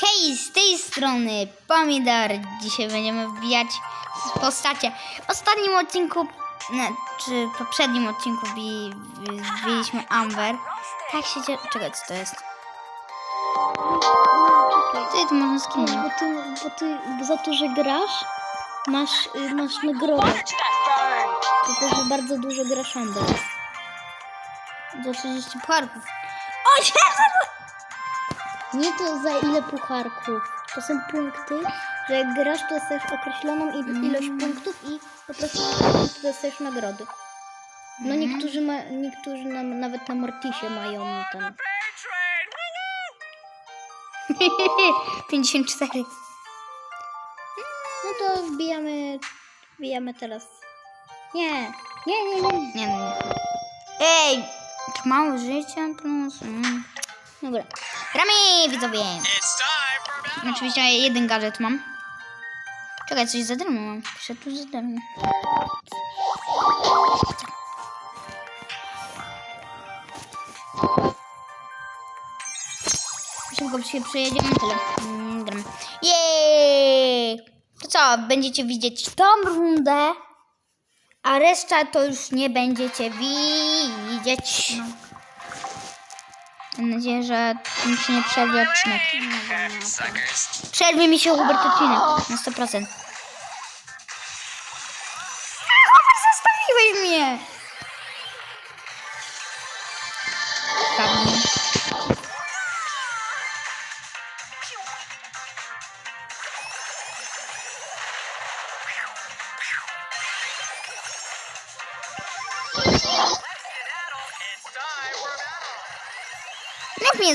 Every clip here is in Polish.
Hej, z tej strony Pomidor. Dzisiaj będziemy wbijać postacie. W ostatnim odcinku, czy w poprzednim odcinku wbi, wbi- wbiliśmy Amber. Tak się dzieje. Czekaj, co to jest? Ty, tu można skinąć. bo ty, bo ty za to, że grasz, masz, y, masz nagrodę. Tylko, że bardzo dużo grasz Amber. Za 30 pucharków. O, się! Nie to za ile pucharków. To są punkty, że jak grasz, to dostajesz określoną il- ilość punktów i po prostu dostajesz nagrody. No niektórzy, ma, niektórzy na, nawet na Mortisie mają ten. 54. No to wbijamy, wbijamy teraz. Nie, nie, nie, nie. Nie, nie. Ej! Mało życia plus... Mm. Dobra. Gramy, widzowie! Battle. Oczywiście jeden gadżet mam. Czekaj, coś za darmo mam. Piszę tu za darmo. Szybko się przejedziemy, tyle. Mm, gram. Jej! To co, będziecie widzieć tą rundę, a reszta to już nie będziecie widzieć. Mam nadzieję, że mi się nie przerwie odcinek. Przerwie mi się Hubert odcinek na 100%.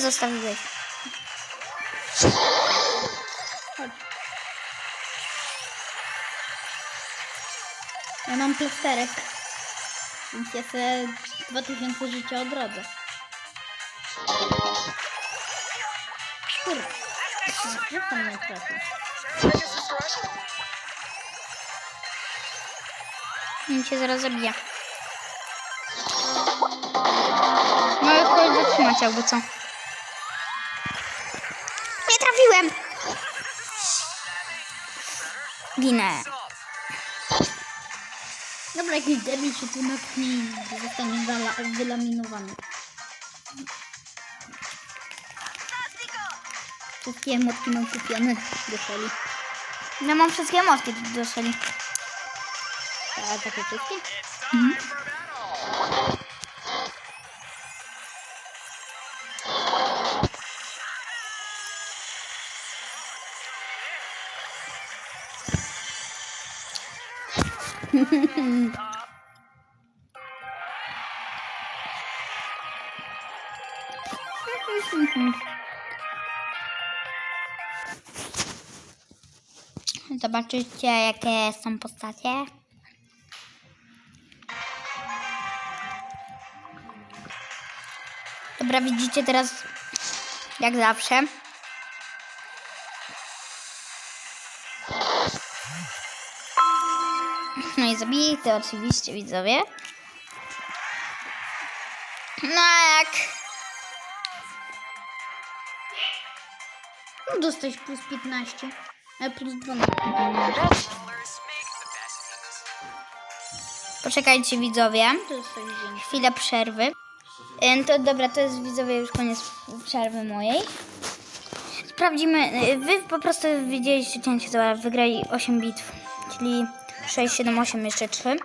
Mnie zostawiłeś? Ja mam plasterek. Więc ja sobie 2000 życia odrodzę. Kurde. Jak tam nie trafił? On cię zaraz zabija. No kogoś zatrzymać albo co? Ginę. Dobra, jakiś debil się tu natknie zostanie wylaminowany. Wszystkie emotki mam kupione do szali. Ja mam wszystkie mostki do szeli. A takie wszystkie? It's Zobaczycie jakie są postacie. Dobra, widzicie teraz jak zawsze. No i zabity oczywiście widzowie. No jak No dostać plus 15. A plus 12. Colors make the best teams. Poczekajcie widzowie. Tak. Chwila przerwy. Ym, To dobra, to jest widzowie już koniec przerwy mojej. Sprawdzimy. y, Wy po prostu widzieliście cięcie, dobra, wygrali 8 bitw, czyli 6, 7, 8, jeszcze 3.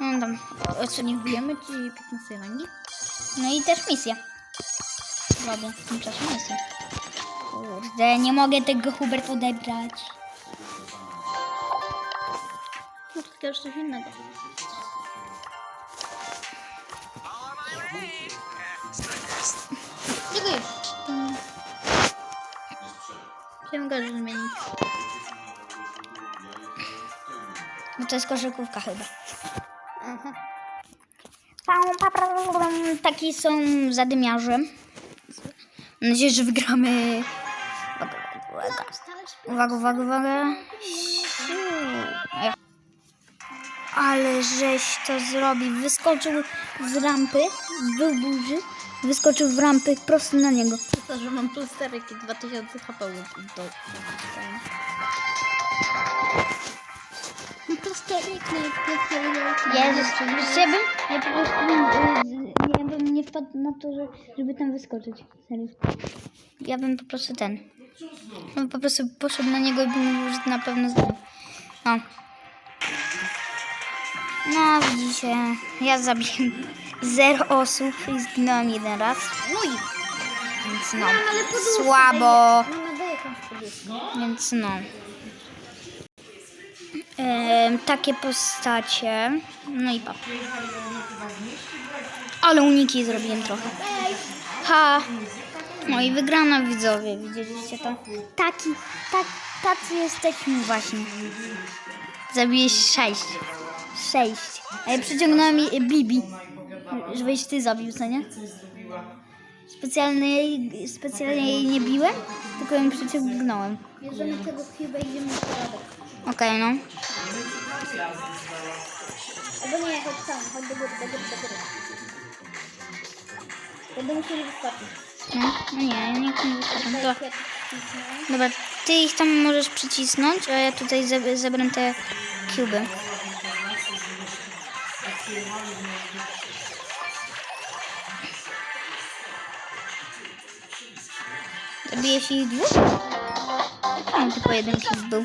No tam, co nie Wbijamy ci 15 rangi? No i też misja. Robię w tym czasie misję. Kurde, nie mogę tego Hubert odebrać. No to też coś innego. Już? Chciałem gadżet zmienić. Bo to jest koszykówka chyba. Aha. Taki są zadymiarze. Mam nadzieję, że wygramy. Uwaga, uwaga, uwaga. Siu. Ale żeś to zrobił. Wyskoczył z rampy, był duży Wyskoczył w rampy prosto na niego. To, że mam plus 4 i 2000 HP do... No plus 4 i plus 4 Jezus, ja bym, ja po prostu bym, y, ja bym nie wpadł na to, że, żeby tam wyskoczyć. Serio. Ja bym po prostu ten. No, po prostu poszedł na niego i bym mówił, że na pewno zdał. No. No, widzicie, ja zabiłem zero osób i zginąłem jeden raz. No i... Więc no, poduszkę słabo. No. Więc no. Takie postacie. No i pa. Ale uniki zrobiłem trochę. Ha! No i wygrana widzowie, widzieliście to? Taki, tak, tacy jesteśmy właśnie. Zabiłeś sześć. Sześć. A ja przyciągnąłem jej Bibi. Żebyś ty zabił, co nie? Specjalnie jej, specjalnie jej nie biłem, tylko ją przyciągnąłem. Bierzemy tego cube i idziemy na środek. Okej, no. Albo nie, chodź tam, chodź do góry, do góry, do góry. Będę musieli wyskoczyć. No, no nie, ja nie jak wcisnę. dobra, ty ich tam możesz przycisnąć, a ja tutaj ze- zebrę te kuby. Zabijesz ich dwóch? Czemu tylko jeden kub był?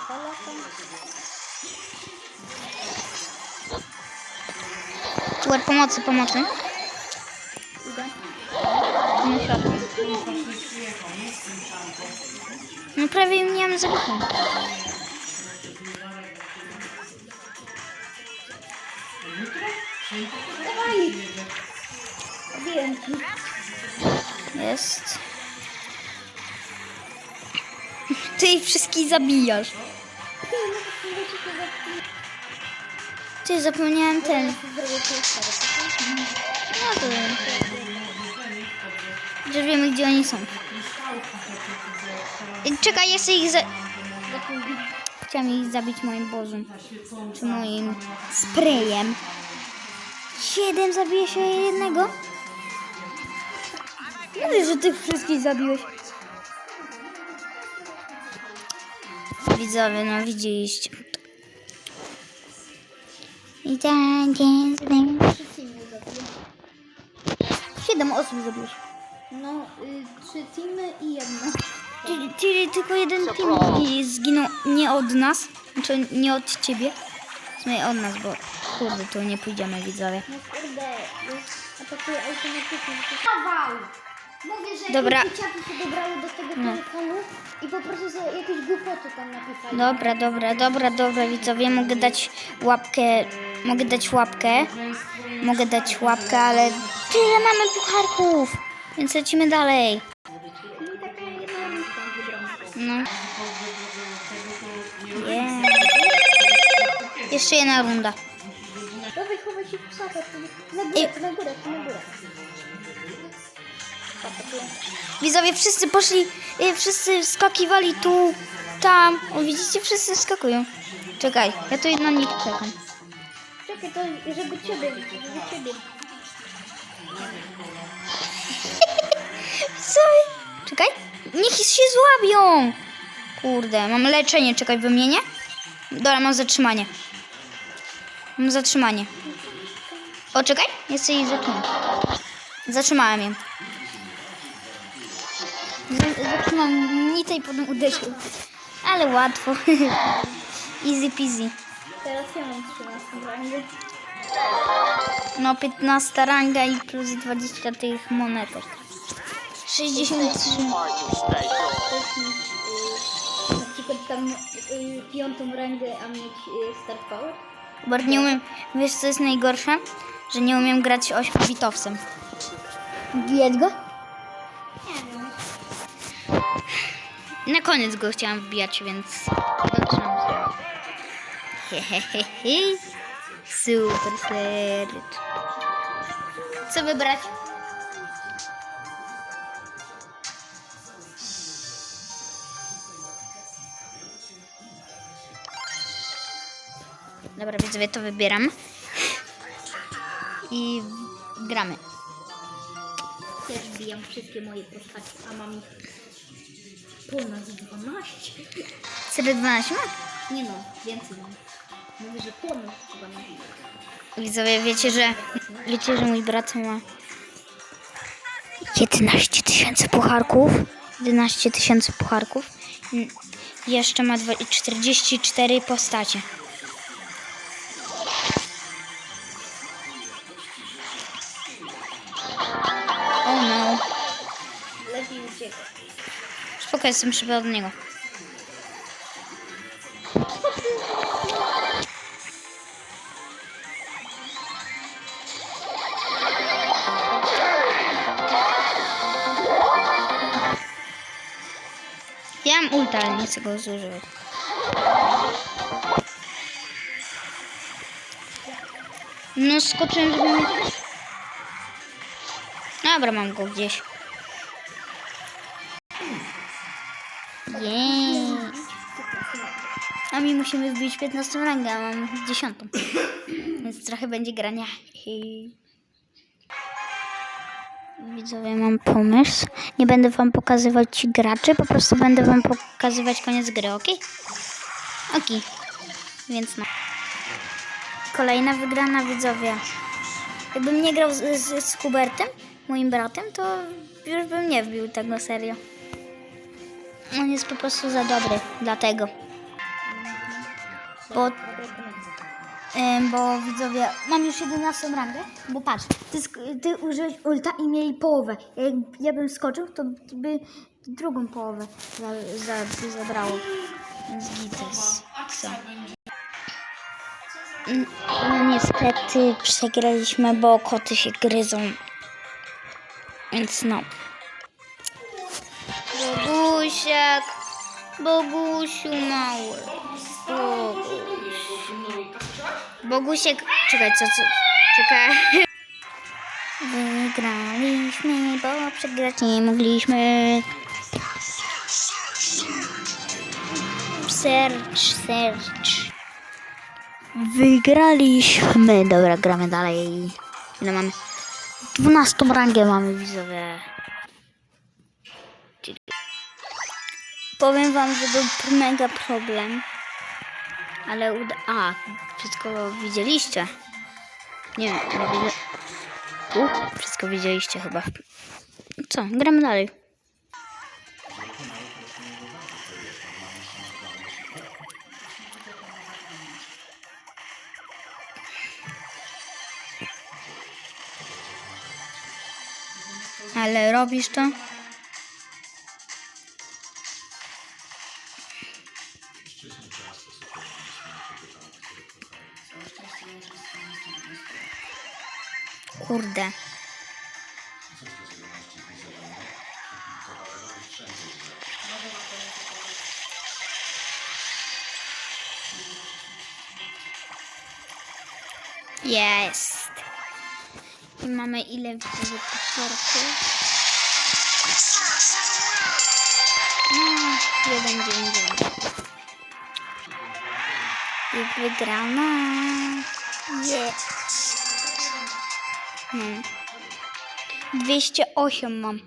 Tuer pomocy, pomocy. No prawie! Zabiłem ci. Jest. Ty ich wszystkich zabijasz. Ty, zapomniałem ten. No to Już wiemy, gdzie oni są. Czekaj, ja chcę ich za... Chciałam ich zabić moim bożem. Czy moim sprayem. Siedem zabije się jednego? Mówię, że tych wszystkich zabiłeś. Widzowie, no widzieliście. I tak jest. Siedem osób zabiłeś. No, y, trzy teamy i jedno. Czyli, czyli tylko jeden team i zginął nie od nas, znaczy nie od ciebie, w sumie od nas, bo kurde, tu nie pójdziemy widzowie. No kurde, atakuje automatycznie. Dawał! Mówię, że Dobra. dzieciaki się dobrały do tego telefonu i po prostu sobie jakieś głupoty tam napisali. Dobra, dobra, dobra, dobra widzowie, mogę dać łapkę, mogę dać łapkę, mogę dać łapkę, ale tyle mamy pucharków, więc lecimy dalej. No. Yeah. Jeszcze jedna runda. Dawaj, chowaj się w Na górę, na górę, tu na górę. Atakuję. Widzowie, wszyscy poszli, y, wszyscy skakiwali tu, tam. O, widzicie, wszyscy skakują. Czekaj, ja tu na nich czekam. Czekaj, to żeby ciebie, żeby ciebie. Widzowie, czekaj, niech się złabią. Kurde, mam leczenie, czekaj, wymienię. Dobra, mam zatrzymanie. Mam zatrzymanie. O, czekaj, chcę ich zatrzymać. Zatrzymałem ją. Zatrzymałem nicę i potem uderzył. Ale łatwo. Easy peasy. Teraz ja mam 13 rangę. No 15 ranga i plus 20 tych monetek. 63. To jest mieć y, na przykład tam y, piątą rangę, a mieć y, start power. Bo nie umiem, wiesz co jest najgorsze? Że nie umiem grać 8 bitowcem. Bijać go? Nie wiem. Na koniec go chciałam wbijać, więc sobie. Hehehe. Super sercz. Co wybrać? Dobra, widzowie, to wybieram. I gramy. Też wbijam wszystkie moje postacie, a mam ich ponad 12. Sobie 12 ma? Nie no, więcej mam. Mówię, że ponad 12. Widzowie, wiecie, że wiecie, że mój brat ma 11 tysięcy pucharków. 11 tysięcy pucharków. Mm, Jeszcze ma dwa- 44 postacie. O no. Lepiej uciekać. Spoko, jestem szybko od niego. Ale nie chcę go zużywać. No skoczyłem, żeby mi... Dobra, mam go gdzieś. Jej. A mi musimy wbić 15 rangę, a mam 10. Więc trochę będzie grania. Hej. Widzowie, mam pomysł. Nie będę wam pokazywać graczy, po prostu będę wam pokazywać koniec gry, ok? Ok. Więc no. Kolejna wygrana widzowie. Jakbym nie grał z, z, z Hubertem, moim bratem, to już bym nie wbił tego serio. On jest po prostu za dobry, dlatego. Bo, bo widzowie, mam już 11 rangę, bo patrz, ty, ty użyłeś ulta i mieli połowę. Jak ja bym skoczył, to by drugą połowę za, za, zabrało. Więc. Co? Mm, No niestety przegraliśmy, bo koty się gryzą. Więc no. Bogusiak, Bogusiu mały, Boguś. Bogusiek, czekaj, co, co, czekaj. Wygraliśmy, bo przegrać nie mogliśmy. Search, search. Wygraliśmy. Dobra, gramy dalej. Ile mamy? 12 rangę mamy widzowie. Powiem wam, że był mega problem. Ale uda... A, wszystko widzieliście. Nie. U, wszystko widzieliście chyba. Co, gramy dalej. Ale robisz to? Pucharków? No, jeden dzień dzień. I wygrana. Yeah. Hmm. 208 mam.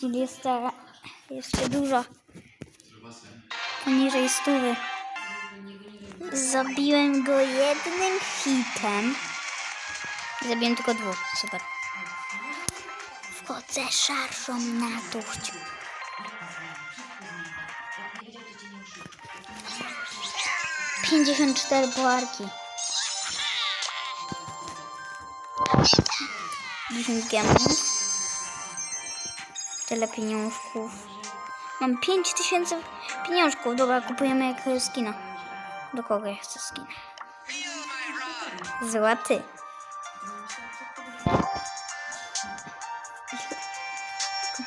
Czyli jest to jeszcze dużo. Poniżej stówy. Zabiłem go jednym hitem. Zabiłem tylko dwóch. Super. Wchodzę szarżą na tuchć. Pięćdziesiąt cztery puarki. 10 gemów. Tyle pieniążków. Mam 5000 pieniążków. Dobra, kupujemy jakiegoś skina. Do kogo ja chcę skina? Złoty.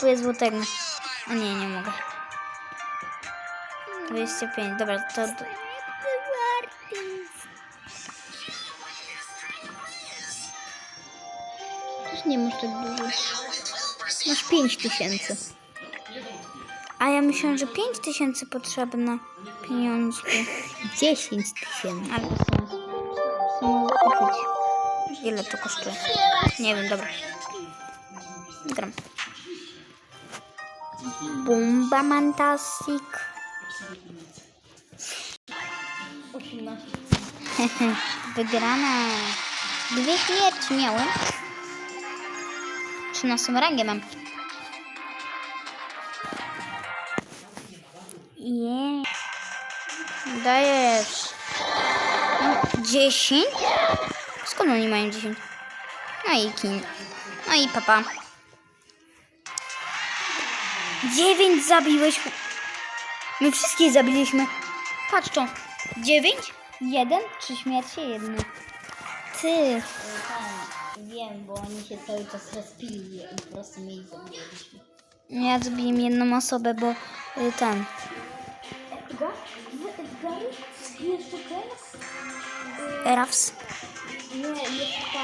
Kupuję złotego. O nie, nie mogę. 25. Dobra, to... Też nie masz tak dużo. Masz 5 tysięcy. A ja myślałam, że 5 tysięcy potrzebne pieniążki. 10 tysięcy. Ale to są... Mogę kupić? Ile to kosztuje? Nie wiem, dobra. Gram. Bomba Mantastic. 18. Wygrana. Dwie śmierci miałem. 13 rangę mam. Je. Dajesz. No, 10? Skąd oni mają 10? No i kin. No i papa. 9 zabiłeś. My wszystkich zabiliśmy. Patrz to. 9, 1, 3 śmierci, 1. Ty. Wiem, bo oni się cały czas rozpili i po prostu my ich zabiliśmy. Ja zabiłem jedną osobę, bo y, ten. Raws. Nie, jest ta...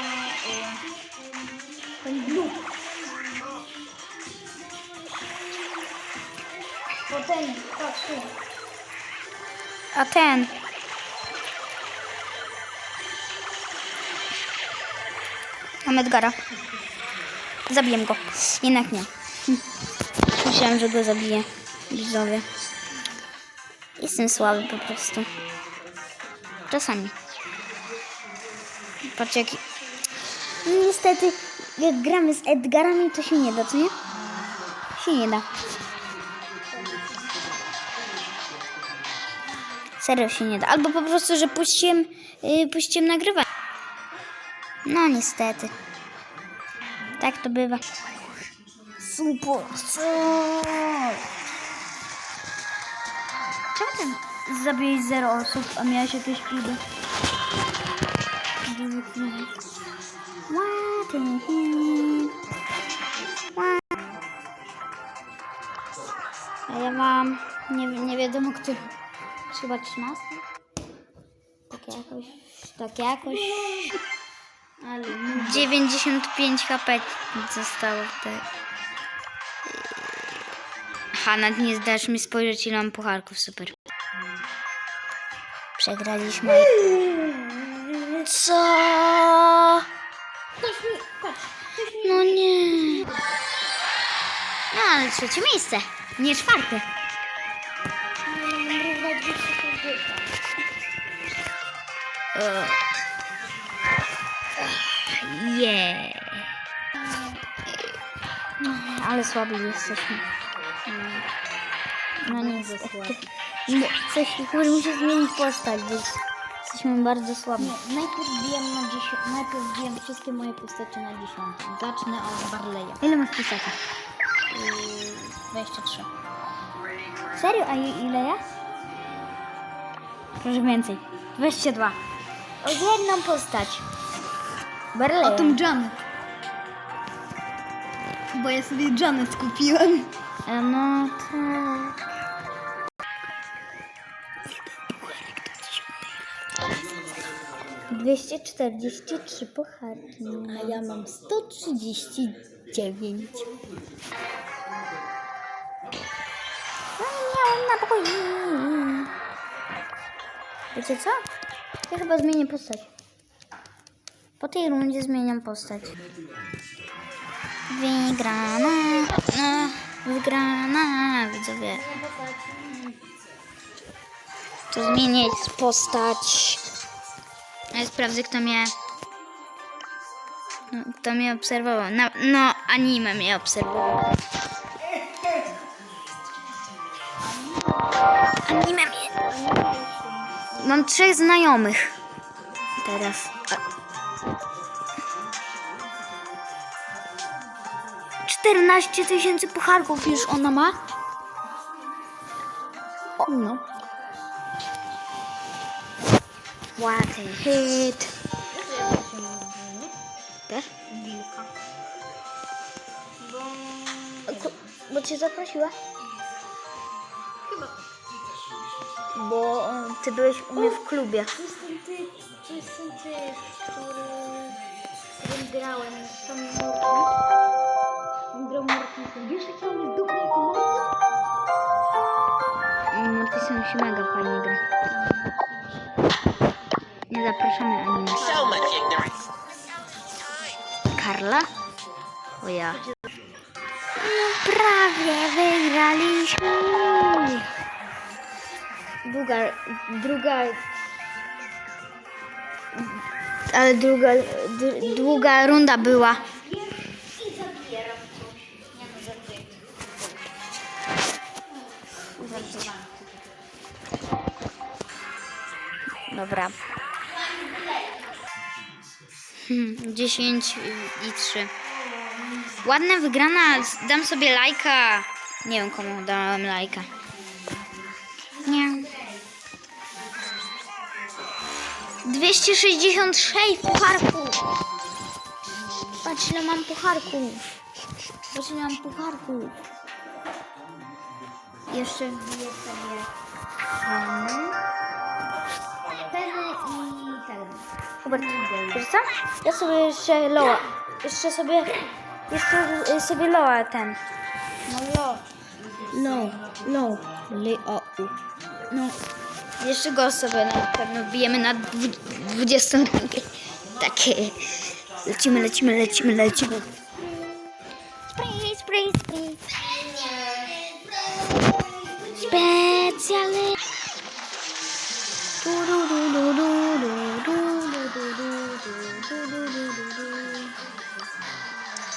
ten, patrz tu. A ten. Mam Edgara. Zabiję go. Jednak nie. Myślałem, że go zabiję. Widzowie. Jestem słaby po prostu. Czasami. Patrz jaki... Niestety, jak gramy z Edgarami, to się nie da, co nie? Się nie da. Serio się nie da. Albo po prostu, że puściłem, yy, puściłem nagrywanie. No niestety. Tak to bywa. Super. Czemu ty zabiłeś zero osób, a miałeś jakieś kluby? What hell? What? A ja mam nie, nie wiadomo który. Chyba 13? Tak jakoś. Tak jakoś. Ale 95 HP zostało te. Nawet nie zdasz mi spojrzeć ile mam pucharków, super. Przegraliśmy. Co? No nie. No ale trzecie miejsce, nie czwarte. Yeah. Ale słabi jesteśmy. No nie. No, Coś, kurde, muszę zmienić postać, bo jesteśmy bardzo słabi. Nie, najpierw wbijam na 10, najpierw wbijam wszystkie moje postacie na 10. Zacznę od Barleya. Ile masz postaci? Yy, 23. Serio? A i- ile ja? Proszę więcej. 22. O jedną postać. Barley. O tą Janet. Bo ja sobie Janet kupiłem. E, No tak. Dwieście czterdzieści trzy pucharki. A ja mam 139. No i miałem naboi. Wiecie co? Ja chyba zmienię postać. Po tej rundzie zmieniam postać. Wygrana. No, wygrana, widzowie. To zmienić postać. Ja sprawdzę, kto mnie... No, kto mnie obserwował. No, no anime mnie obserwował. Anime mnie... Mam trzech znajomych. Teraz. Czternaście tysięcy pucharków już ona ma. O, no. What a hit. Też? Wilka. Bo cię zaprosiła? Bo e, ty byłeś u mnie w klubie. To jest ten typ, to jest ten typ, który... z którym grałem, z tą Morty. On grał Mortisem. Wiesz, jaki on jest dobry jako Mortis? Mortisem się mega fajnie gra. Nie zapraszamy ani na. Karla? O ja. No prawie wygraliśmy. Druga, druga, ale druga, długa runda była. Dobra. Hmm, 10 i 3. Ładna wygrana, dam sobie lajka. Nie wiem komu dałem lajka. 266 pucharków. Patrz ile mam pucharków. Patrz ile mam pucharków. Jeszcze wbiję sobie peny. Peny i ten. Hubert, wiesz co? Ja sobie jeszcze Loa. Jeszcze sobie. Jeszcze y, sobie Loa ten. No Lo. No, no, li o u. No. Jeszcze go sobie na pewno bijemy na 20. Tak. Lecimy, lecimy, lecimy, lecimy. Spray, spray, spray. Specjalny.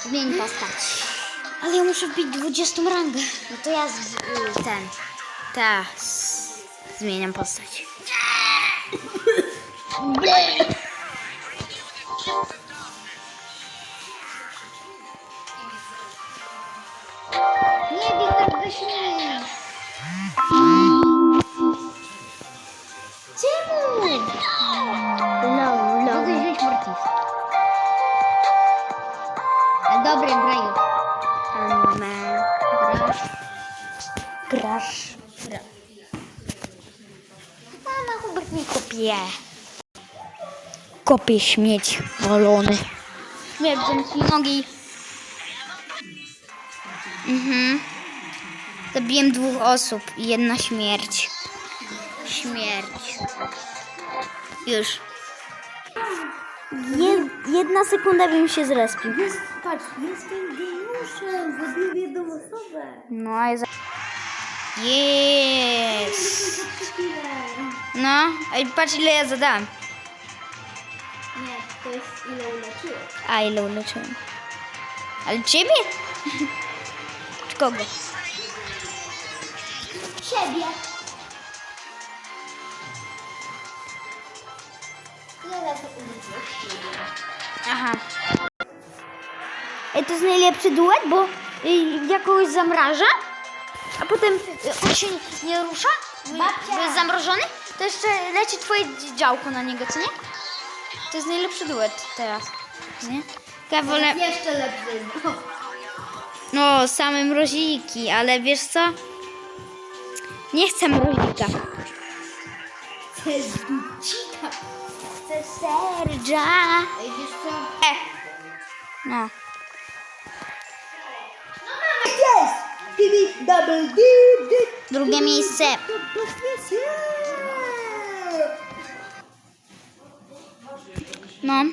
Zmień postać. Ale ja muszę wbić 20 rangę. No to ja z, ten. Ta. Змінимо постать. Блін! Kopie śmieć wolony. Śmierdzą ci nogi. Mhm. Zabiłem dwóch osób i jedna śmierć. Śmierć. Już. Je, jedna sekunda bym się zrespił. Jest, patrz, jestem geniuszem. Zabiłem jedną osobę. No, a ja za... Jest. Zakupiłem. No, ej, patrz ile ja zadałem. A ile uleczyłem. Ale ciebie? Czy kogo? Uleczyłeś? Aha. To jest najlepszy duet, bo y, ja kogoś zamraża, a potem y, on się nie rusza, bo jest zamrożony, to jeszcze leci twoje działko na niego, co nie? To jest najlepszy duet teraz, nie? Ja wolę... Jeszcze lepszy. No, same mroziki, ale wiesz co? Nie chcę mrozika. Jest ducika. Chcę serdzia. Ej, wiesz co? E. No. Double D, D. Drugie miejsce. No.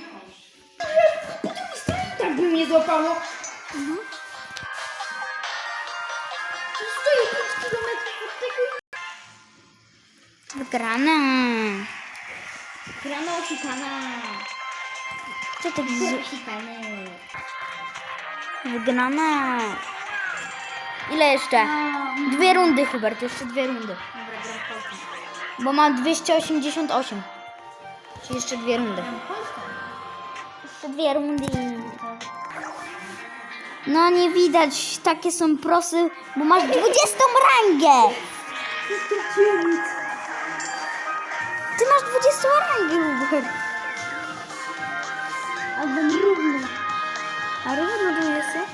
Tak by mnie złapało. Stoję 5 kilometrów od tego. Wygrana. Grano osikana. Co tak z... Osikany. Wygrana. Ile jeszcze? Dwie rundy, Hubert. Jeszcze dwie rundy. Dobra, gram. Bo ma 288. Czyli jeszcze dwie rundy. Jeszcze dwie rundy. No nie widać, takie są prosy, bo masz 20 rangę. Ty masz 20 rangę, Hubert. Albo równo. A równo tu jest?